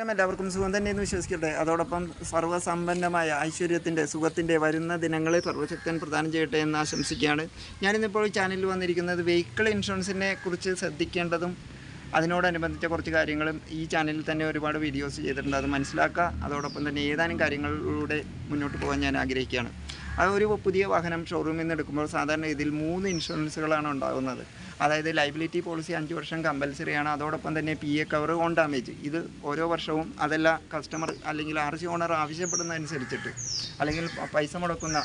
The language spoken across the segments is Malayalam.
എല്ലാവർക്കും സുഖം തന്നെയെന്ന് വിശ്വസിക്കട്ടെ. അതോടൊപ്പം സർവസമ്പന്നമായ ഐശ്വര്യത്തിന്റെ സുഖത്തിന്റെ വരുന്ന ദിനങ്ങളെ സർവശക്തൻ പ്രദാനം ചെയ്യട്ടെ എന്ന് ആശംസിക്കുകയാണ്. ഞാനിന്നിപ്പോൾ ചാനലിൽ വന്നിരിക്കുന്നത് വെഹിക്കിൾ ഇൻഷുറൻസിനെ കുറിച്ച് ശ്രദ്ധിക്കേണ്ടതും അതിനോടനുബന്ധിച്ച കുറച്ച് കാര്യങ്ങളും ഈ ചാനലിൽ തന്നെ ഒരുപാട് വീഡിയോസ് ചെയ്തിട്ടുണ്ട്. അത് മനസ്സിലാക്കുക. അതോടൊപ്പം തന്നെ ഏതാനും കാര്യങ്ങളിലൂടെ മുന്നോട്ട് പോകാൻ ഞാൻ ആഗ്രഹിക്കുകയാണ്. അത് ഒരു പുതിയ വാഹനം ഷോറൂമിൽ നിന്ന് എടുക്കുമ്പോൾ സാധാരണ ഇതിൽ മൂന്ന് ഇൻഷുറൻസുകളാണ് ഉണ്ടാകുന്നത്. അതായത് ലൈബിലിറ്റി പോളിസി അഞ്ച് വർഷം കമ്പൽസറിയാണ് അതോടൊപ്പം തന്നെ P A cover own damage ഇത് ഓരോ വർഷവും അതല്ല കസ്റ്റമർ അല്ലെങ്കിൽ ആർ സി ഓണർ ആവശ്യപ്പെടുന്നതനുസരിച്ചിട്ട് അല്ലെങ്കിൽ പൈസ മുടക്കുന്ന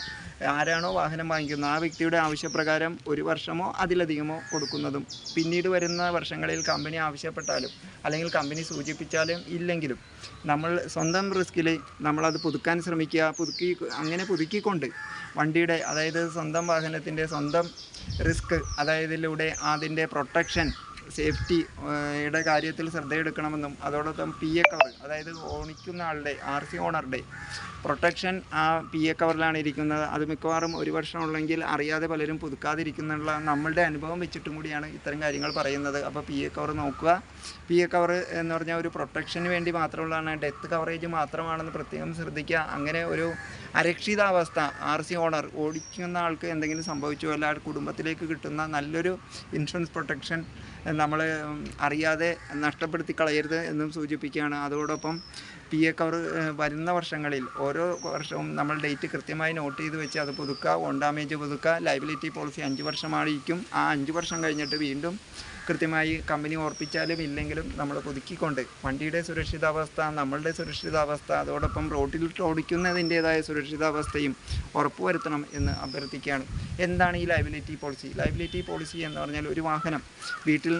ആരാണോ വാഹനം വാങ്ങിക്കുന്നത് ആ വ്യക്തിയുടെ ആവശ്യപ്രകാരം ഒരു വർഷമോ അതിലധികമോ കൊടുക്കുന്നതും പിന്നീട് വരുന്ന വർഷങ്ങളിൽ കമ്പനി ആവശ്യപ്പെട്ടാലും അല്ലെങ്കിൽ കമ്പനി സൂചിപ്പിച്ചാലും ഇല്ലെങ്കിലും നമ്മൾ സ്വന്തം റിസ്കിൽ നമ്മളത് പുതുക്കാൻ ശ്രമിക്കുക പുതുക്കി അങ്ങനെ പുതുക്കിക്കൊണ്ട് വണ്ടിയുടെ അതായത് സ്വന്തം വാഹനത്തിന്റെ സ്വന്തം റിസ്ക് അതായതിലൂടെ അതിന്റെ പ്രൊട്ടക്ഷൻ സേഫ്റ്റി യുടെ കാര്യത്തിൽ ശ്രദ്ധയെടുക്കണമെന്നും അതോടൊപ്പം പി എ കവർ അതായത് ഓണിക്കുന്ന ആളുടെ ആർ സി ഓണറുടെ പ്രൊട്ടക്ഷൻ ആ പി എ കവറിലാണ് ഇരിക്കുന്നത്. അത് മിക്കവാറും ഒരു വർഷം ഉള്ളെങ്കിൽ അറിയാതെ പലരും പുതുക്കാതിരിക്കുന്നുള്ള നമ്മളുടെ അനുഭവം വെച്ചിട്ടും കൂടിയാണ് ഇത്തരം കാര്യങ്ങൾ പറയുന്നത്. അപ്പോൾ പി എ കവർ നോക്കുക. പി എ കവർ എന്ന് പറഞ്ഞാൽ ഒരു പ്രൊട്ടക്ഷന് വേണ്ടി മാത്രമുള്ളതാണ്. ഡെത്ത് കവറേജ് മാത്രമാണെന്ന് പ്രത്യേകം ശ്രദ്ധിക്കുക. അങ്ങനെ ഒരു അരക്ഷിതാവസ്ഥ ആർ സി ഓണർ ഓടിക്കുന്ന ആൾക്ക് എന്തെങ്കിലും സംഭവിച്ചു അല്ല കുടുംബത്തിലേക്ക് കിട്ടുന്ന നല്ലൊരു ഇൻഷുറൻസ് പ്രൊട്ടക്ഷൻ നമ്മൾ അറിയാതെ നഷ്ടപ്പെടുത്തി കളയരുത് എന്നും സൂചിപ്പിക്കുകയാണ്. അതോടൊപ്പം പി എ കവർ വരുന്ന വർഷങ്ങളിൽ ഓരോ വർഷവും നമ്മൾ ഡേറ്റ് കൃത്യമായി നോട്ട് ചെയ്ത് വെച്ച് അത് പുതുക്കുക ഓൺ ഡാമേജ് പുതുക്കുക ലൈബിലിറ്റി പോളിസി അഞ്ച് വർഷമായിരിക്കും. ആ അഞ്ച് വർഷം കഴിഞ്ഞിട്ട് വീണ്ടും കൃത്യമായി കമ്പനി ഓർപ്പിച്ചാലും ഇല്ലെങ്കിലും നമ്മൾ പുതുക്കിക്കൊണ്ട്. വണ്ടിയുടെ സുരക്ഷിതാവസ്ഥ നമ്മളുടെ സുരക്ഷിതാവസ്ഥ അതോടൊപ്പം റോഡിൽ ഓടിക്കുന്നതിന്റേതായ സുരക്ഷിതാവസ്ഥയും ഉറപ്പുവരുത്തണം എന്ന് അഭ്യർത്ഥിക്കുകയാണ്. എന്താണ് ഈ ലൈബിലിറ്റി പോളിസി? ലൈബിലിറ്റി പോളിസി എന്ന് പറഞ്ഞാൽ ഒരു വാഹനം വീട്ടിൽ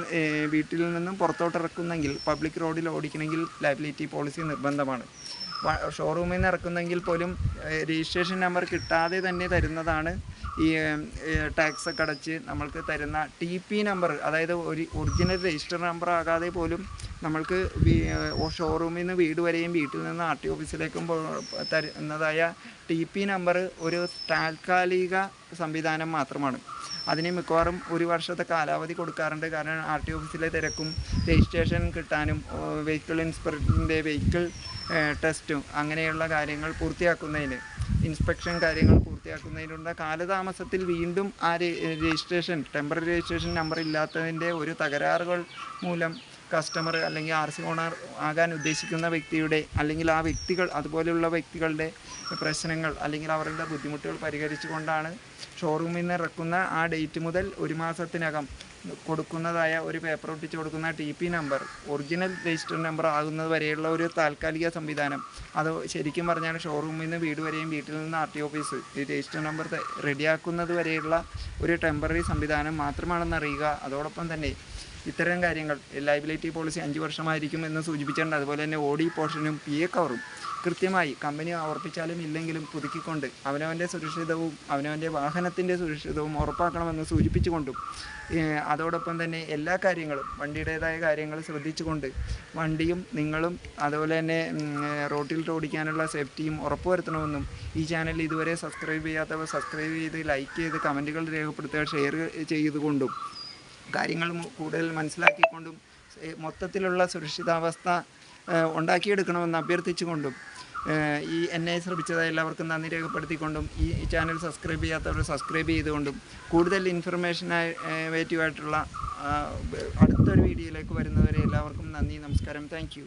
വീട്ടിൽ നിന്നും പുറത്തോട്ടിറക്കുന്നെങ്കിൽ പബ്ലിക് റോഡിൽ ഓടിക്കണമെങ്കിൽ ലൈബിലിറ്റി പോളിസി നിർബന്ധമാണ്. ഷോറൂമിൽ നിന്ന് ഇറക്കുന്നെങ്കിൽ പോലും രജിസ്ട്രേഷൻ നമ്പർ കിട്ടാതെ തന്നെ തരുന്നതാണ് ഈ ടാക്സ് ഒക്കെ അടച്ച് നമ്മൾക്ക് തരുന്ന ടി പി നമ്പർ അതായത് ഒരു ഒറിജിനൽ രജിസ്റ്റർ നമ്പർ ആകാതെ പോലും നമ്മൾക്ക് ഷോറൂമിൽ നിന്ന് വീട് വരെയും വീട്ടിൽ നിന്ന് ആർ ടി ഓഫീസിലേക്കും തരുന്നതായ ടി പി നമ്പർ ഒരു താൽക്കാലിക സംവിധാനം മാത്രമാണ്. അതിന് മിക്കവാറും ഒരു വർഷത്തെ കാലാവധി കൊടുക്കാറുണ്ട്. കാരണം ആർ ടി ഓഫീസിലെ തിരക്കും രജിസ്ട്രേഷൻ കിട്ടാനും വെഹിക്കിൾ ഇൻസ്പെക്ടറിന്റെ വെഹിക്കിൾ ടെസ്റ്റും അങ്ങനെയുള്ള കാര്യങ്ങൾ പൂർത്തിയാക്കുന്നതിന് ഇൻസ്പെക്ഷൻ കാര്യങ്ങൾ പൂർത്തിയാക്കുന്നതിനുള്ള കാലതാമസത്തിൽ വീണ്ടും ആ രജിസ്ട്രേഷൻ ടെമ്പററി രജിസ്ട്രേഷൻ നമ്പർ ഇല്ലാത്തതിന്റെ ഒരു തകരാറുകൾ മൂലം കസ്റ്റമർ അല്ലെങ്കിൽ ആർ സി ഓണർ ആകാൻ ഉദ്ദേശിക്കുന്ന വ്യക്തിയുടെ അല്ലെങ്കിൽ ആ വ്യക്തികൾ അതുപോലെയുള്ള വ്യക്തികളുടെ പ്രശ്നങ്ങൾ അല്ലെങ്കിൽ അവരുടെ ബുദ്ധിമുട്ടുകൾ പരിഹരിച്ചുകൊണ്ടാണ് ഷോറൂമിൽ നിന്ന് ഇറക്കുന്ന ആ ഡേറ്റ് മുതൽ ഒരു മാസത്തിനകം കൊടുക്കുന്നതായ ഒരു പേപ്പർ ഒട്ടിച്ച് കൊടുക്കുന്ന T P number original register number ആകുന്നത് വരെയുള്ള ഒരു താൽക്കാലിക സംവിധാനം. അത് ശരിക്കും പറഞ്ഞാൽ ഷോറൂമിൽ നിന്ന് വീട് വരെയും വീട്ടിൽ നിന്ന് ആർ ടി ഓഫീസ് ഈ രജിസ്റ്റർ നമ്പർ റെഡിയാക്കുന്നത് വരെയുള്ള ഒരു ടെമ്പററി സംവിധാനം മാത്രമാണെന്ന് അറിയുക. അതോടൊപ്പം തന്നെ ഇത്തരം കാര്യങ്ങൾ ലൈബിലിറ്റി പോളിസി അഞ്ച് വർഷമായിരിക്കും എന്ന് സൂചിപ്പിച്ചിട്ടുണ്ട്. അതുപോലെ തന്നെ ഓ ഡി പോർഷനും പി എ കവറും കൃത്യമായി കമ്പനി ആവർത്തിച്ചാലും ഇല്ലെങ്കിലും പുതുക്കിക്കൊണ്ട് അവനവന്റെ സുരക്ഷിതവും അവനവന്റെ വാഹനത്തിന്റെ സുരക്ഷിതവും ഉറപ്പാക്കണമെന്ന് സൂചിപ്പിച്ചുകൊണ്ടും അതോടൊപ്പം തന്നെ എല്ലാ കാര്യങ്ങളും വണ്ടിയുടേതായ കാര്യങ്ങൾ ശ്രദ്ധിച്ചുകൊണ്ട് വണ്ടിയും നിങ്ങളും അതുപോലെ തന്നെ റോട്ടിൽ ഓടിക്കാനുള്ള സേഫ്റ്റിയും ഉറപ്പുവരുത്തണമെന്നും ഈ ചാനൽ ഇതുവരെ സബ്സ്ക്രൈബ് ചെയ്യാത്തവർ സബ്സ്ക്രൈബ് ചെയ്ത് ലൈക്ക് ചെയ്ത് കമന്റുകൾ രേഖപ്പെടുത്തുക ഷെയർ ചെയ്തുകൊണ്ടും കാര്യങ്ങൾ കൂടുതൽ മനസ്സിലാക്കിക്കൊണ്ടും മൊത്തത്തിലുള്ള സുരക്ഷിതാവസ്ഥ ഉണ്ടാക്കിയെടുക്കണമെന്ന് അഭ്യർത്ഥിച്ചുകൊണ്ടും ഈ എന്നെ ശ്രമിച്ചതായി എല്ലാവർക്കും നന്ദി രേഖപ്പെടുത്തിക്കൊണ്ടും ഈ ചാനൽ സബ്സ്ക്രൈബ് ചെയ്യാത്തവർ സബ്സ്ക്രൈബ് ചെയ്തുകൊണ്ടും കൂടുതൽ ഇൻഫർമേഷനായി വേറ്റീവായിട്ടുള്ള അടുത്തൊരു വീഡിയോയിലേക്ക് വരുന്നവരെ എല്ലാവർക്കും നന്ദി നമസ്കാരം താങ്ക്